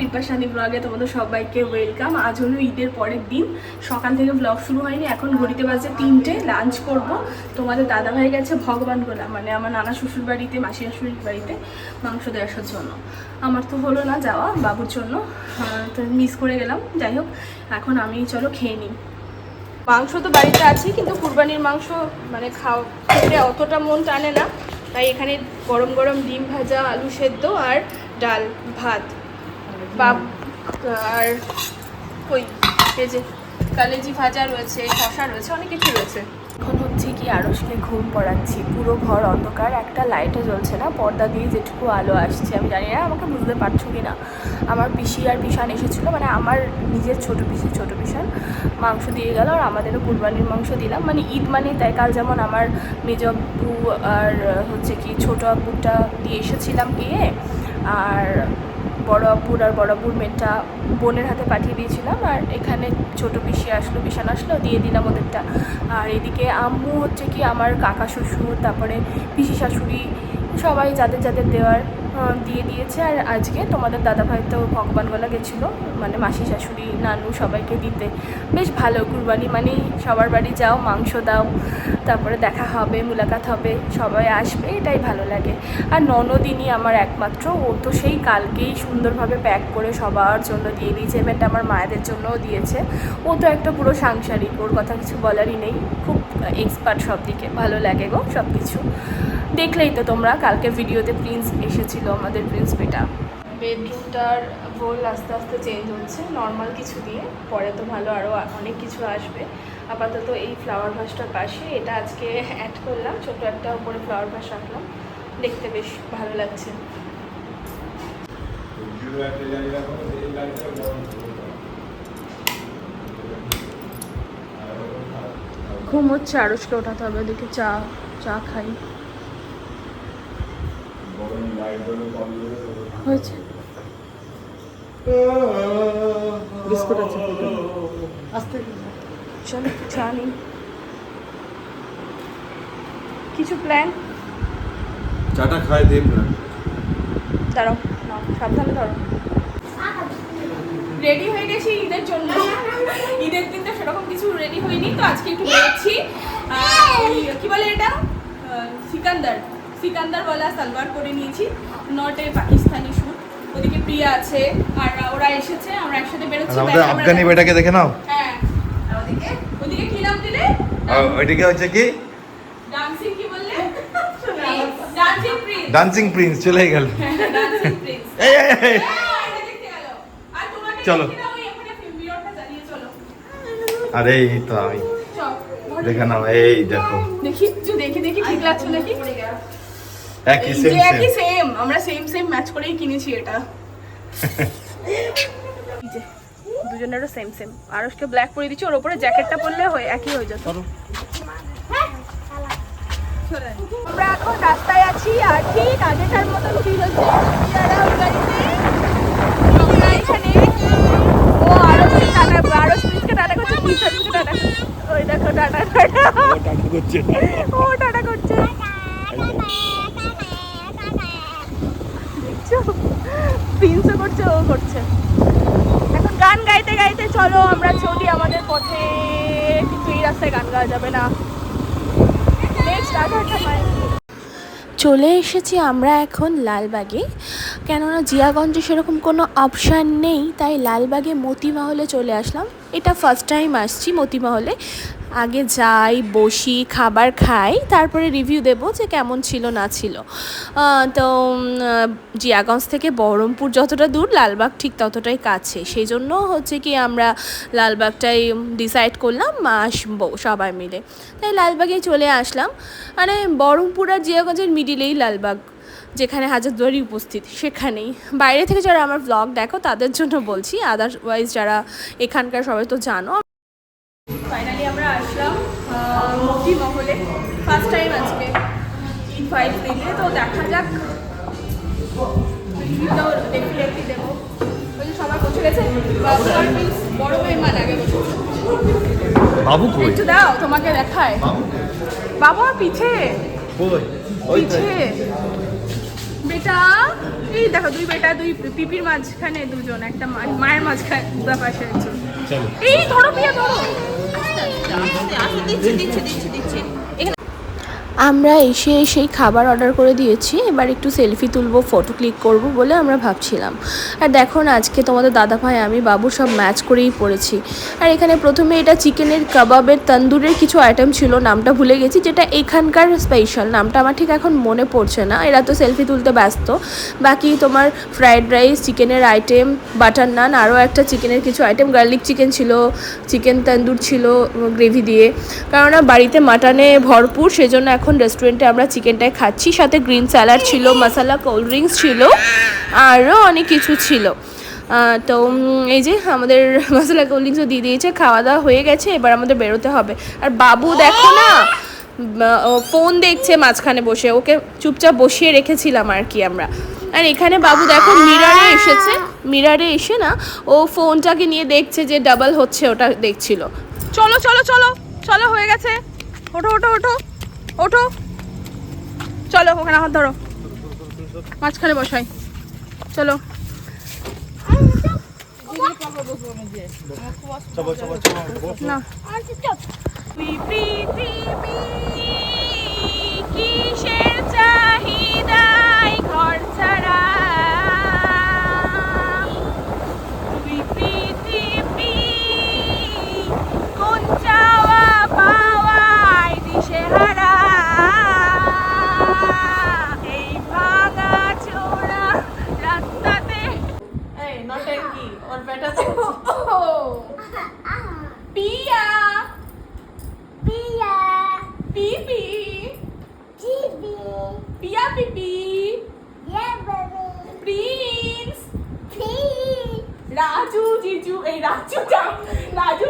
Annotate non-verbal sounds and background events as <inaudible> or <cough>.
রিপা ব্লগে তোমাদের সবাইকে ওয়েলকাম আজ হলো ঈদের পরের দিন। সকাল থেকে ব্লগ শুরু হয়নি, এখন ঘড়িতে বাজে তিনটে লাঞ্চ করব। তোমাদের দাদা ভাই গেছে ভগবান গোলা মানে আমার নানা শ্বশুর বাড়িতে, মাসি শাশুড়ির বাড়িতে মাংস দিয়ে আসার জন্য। আমার তো হলো না যাওয়া, বাবুর জন্য। তো মিস করে গেলাম। যাই হোক, এখন আমি চলো খেয়ে নিই। মাংস তো বাড়িতে আছে, কিন্তু কুরবানির মাংস মানে খাওয়া খেতে অতটা মন টানে না। তাই এখানে গরম গরম ডিম ভাজা, আলু সেদ্ধ আর ডাল, ভাত। বাপ আর ওই এই যে কালেজি ভাজা রয়েছে শশা রয়েছে, অনেক কিছু রয়েছে। এখন হচ্ছে কি আড়সকে ঘুম পড়াচ্ছি। পুরো ঘর অন্ধকার, একটা লাইটও জ্বলছে না, পর্দা দিয়ে যেটুকু আলো আসছে। আমি জানি না, আমাকে বুঝতে পারছ কি না আমার পিসি আর পিসান এসেছিল মানে আমার নিজের ছোটো পিসি, ছোটো পিসান মাংস দিয়ে গেল আর আমাদেরও কুরবানির মাংস দিলাম। মানে ঈদ মানে তাই, কাল যেমন আমার মেজ আব্বু আর, হচ্ছে কি, ছোটো আব্বুটা দিয়ে এসেছিলাম গিয়ে, আর বড় আব্বুর আর বড় আব্বুর মেয়েটা বোনের হাতে পাঠিয়ে দিয়েছিলাম আর এখানে ছোট পিসি আসলো, বিশাল আসলো, দিয়ে দিলাম ওদেরটা। আর এদিকে আম্মু হচ্ছে কি, আমার কাকা শ্বশুর, তারপরে পিসি শাশুড়ি সবাই যাদের যাদের দেওয়ার দিয়ে দিয়েছে। আর আজকে তোমাদের দাদাভাই তো ভগবানগোলা গেছিল মানে মাসি, শাশুড়ি, নানু সবাইকে দিতে। বেশ ভালো, কুরবানি মানে সবার বাড়ি যাও, মাংস দাও, তারপরে দেখা হবে, মুলাকাত হবে, সবাই আসবে, এটাই ভালো লাগে। আর ননদিনই আমার একমাত্র, ও তো সেই কালকেই সুন্দরভাবে প্যাক করে সবার জন্য দিয়ে দিয়েছে ইভেন্ট আমার মায়েদের জন্যও দিয়েছে। ও তো একটা পুরো সাংসারিক, ওর কথা কিছু বলারই নেই, খুব এক্সপার্ট সব দিকে ভালো লাগে গো সব কিছু দেখলেই তো তোমরা কালকে ভিডিওতে প্রিন্স এসেছিল আমাদের প্রিন্স বেটা। বেডরুমটার বোল আস্তে আস্তে চেঞ্জ হচ্ছে নর্মাল কিছু দিয়ে পরে তো ভালো আরও অনেক কিছু আসবে। আপাতত এই ফ্লাওয়ার ভাসটার পাশে এটা আজকে অ্যাড করলাম ছোটো একটা উপরে ফ্লাওয়ার ভাস রাখলাম। দেখতে বেশ ভালো লাগছে। ঘুম হচ্ছে আড়সকে ওঠাতে হবে ওদিকে চা চা খাই। হয়েছে। বিস্কুট আছে আস্তে চলো চা নিই। কিছু প্ল্যান চাটা খাই দেব না। দাঁড়াও সাবধানে ধরো রেডি হয়ে গেছি ঈদের জন্য। ঈদের দিন তো সেরকম কিছু রেডি হয়নি তো আজকে একটু বেরোচ্ছি কি বলে এটা? সিকান্দার। সিকান্দার বলা সালোয়ার করে নিয়েছি। নট এ পাকিস্তানি শুট ওদিকে প্রিয়া আছে আর ওরা এসেছে আমরা একসাথে বেরোচ্ছি। আমাদের আফগানি বেটাকে দেখে নাও। হ্যাঁ। ওদিকে ওদিকে কি নাম দিলে? ওইদিকে হচ্ছে কি? ডান্সিং কি বললে? ডান্সিং প্রিন্স ডান্সিং প্রিন্স চলে গেল। ডান্সিং প্রিন্স এই এই, এই। চলো। চলো। আরে এই তো আমি। দেখে নাও এই দেখো। দেখি একটু দেখি দেখি ঠিক লাগছে নাকি? একই সেম একই সেম আমরা সেম সেম ম্যাচ করেই কিনেছি এটা। <laughs> দুজনেরও সেম সেম আরসকে ব্ল্যাক পরে দিচ্ছি ওর উপরে জ্যাকেটটা পরলে হয় একই হয়ে যেত আমরা এখন রাস্তায় আছি আর ঠিক আগেকার মতন ফিল হচ্ছে গাড়িতে এখানে ও আরসকে টাটা আরসকে টাটা করছে টাটা। ওই দেখো টাটা টাটা। ও টাটা করছে। প্রিন্সও করছে, ও করছে। এখন গান গাইতে গাইতে চলো, আমরা চলি আমাদের পথে। কিন্তু এই রাস্তায় গান গাওয়া যাবে না। নেক্সট আধারটা পাই চলে এসেছি আমরা এখন লালবাগে। কেননা জিয়াগঞ্জে সেরকম কোনো অপশান নেই, তাই লালবাগে মতিমহলে চলে আসলাম। এটা ফার্স্ট টাইম আসছি মতিমহলে। আগে যাই, বসি, খাবার খাই, তারপরে রিভিউ দেবো যে কেমন ছিল, না ছিল। তো জিয়াগঞ্জ থেকে বহরমপুর যতটা দূর, লালবাগ ঠিক ততটাই কাছে। সেই জন্য হচ্ছে কি আমরা লালবাগটাই ডিসাইড করলাম, আসব সবাই মিলে। তাই লালবাগেই চলে আসলাম। মানে বহরমপুর আর জিয়াগঞ্জের মিডিলেই লালবাগ, যেখানে হাজারদুয়ারি উপস্থিত, সেখানেই। বাইরে থেকে যারা আমার ব্লগ দেখো, তাদের জন্য বলছি। আদারওয়াইজ যারা এখানকার সবাই তো জানো। আহ, মহলে ফার্স্ট টাইম আজকে ঈদ ফাইভ দিলে তো দেখা যাক। রিভিউটাও ডেফিনেটলি দেবো। ওই যে সবাই বসে গেছে বড় মেয়ে মা আগে বাবু কই? একটু দাও তোমাকে দেখায়। বাবা পিছে। পিছে বেটা এই দেখো দুই বেটা দুই পিপির মাঝখানে দুজন একটা মায়ের মাঝখানে দুটা পাশে একজন এই ধরো পিয়া ধরো। দিচ্ছি দিচ্ছি দিচ্ছি দিচ্ছি। আমরা এসে সেই খাবার অর্ডার করে দিয়েছি। এবার একটু সেলফি তুলবো ফটো ক্লিক করব বলে আমরা ভাবছিলাম। আর দেখো না, আজকে তোমাদের দাদা ভাই আমি, বাবু সব ম্যাচ করেই পড়েছি। আর এখানে প্রথমে এটা চিকেনের কাবাবের তন্দুরের কিছু আইটেম ছিল, নামটা ভুলে গেছি, যেটা এখানকার স্পেশাল নামটা আমার ঠিক এখন মনে পড়ছে না, এরা তো সেলফি তুলতে ব্যস্ত। বাকি তোমার ফ্রায়েড রাইস চিকেনের আইটেম বাটার নান আরও একটা চিকেনের কিছু আইটেম গার্লিক চিকেন ছিল চিকেন তন্দুর ছিল গ্রেভি দিয়ে। কেননা বাড়িতে মাটনে ভরপুর, সেজন্য এখন রেস্টুরেন্টে আমরা চিকেনটাই খাচ্ছি। সাথে গ্রিন স্যালাড ছিল মশলা কোল্ড ড্রিঙ্কস ছিল আরও অনেক কিছু ছিল। তো এই যে আমাদের মশলা কোল্ড ড্রিঙ্কসও দিয়ে দিয়েছে, খাওয়া দাওয়া হয়ে গেছে, এবার আমাদের বেরোতে হবে। আর বাবু দেখো না ফোন দেখছে মাঝখানে বসে, ওকে চুপচাপ বসিয়ে রেখেছিলাম আর কি আমরা। আর এখানে বাবু দেখো মিরারে এসেছে মিরারে এসে না, ও ফোনটাকে নিয়ে দেখছে যে ডাবল হচ্ছে, ওটা দেখছিল। চলো চলো চলো চলো, হয়ে গেছে। ওঠো ওঠো ওঠো। ওঠো। চলো ওখানে হাত ধরো। মাঝখানে বসাই। চলো। না পৃথিবী কিসের চাহিদায় ঘর ছাড়া তুই পৃথিবী কোন চাওয়া পাওয়ায় দিশেহারা এই ভাঙা চোরা রাস্তাতে এই নটেঙ্কি ওর বেটা পিয়া পিপি পিয়া পিপি প্রিন্স রাজু জিজু এই রাজু রাজু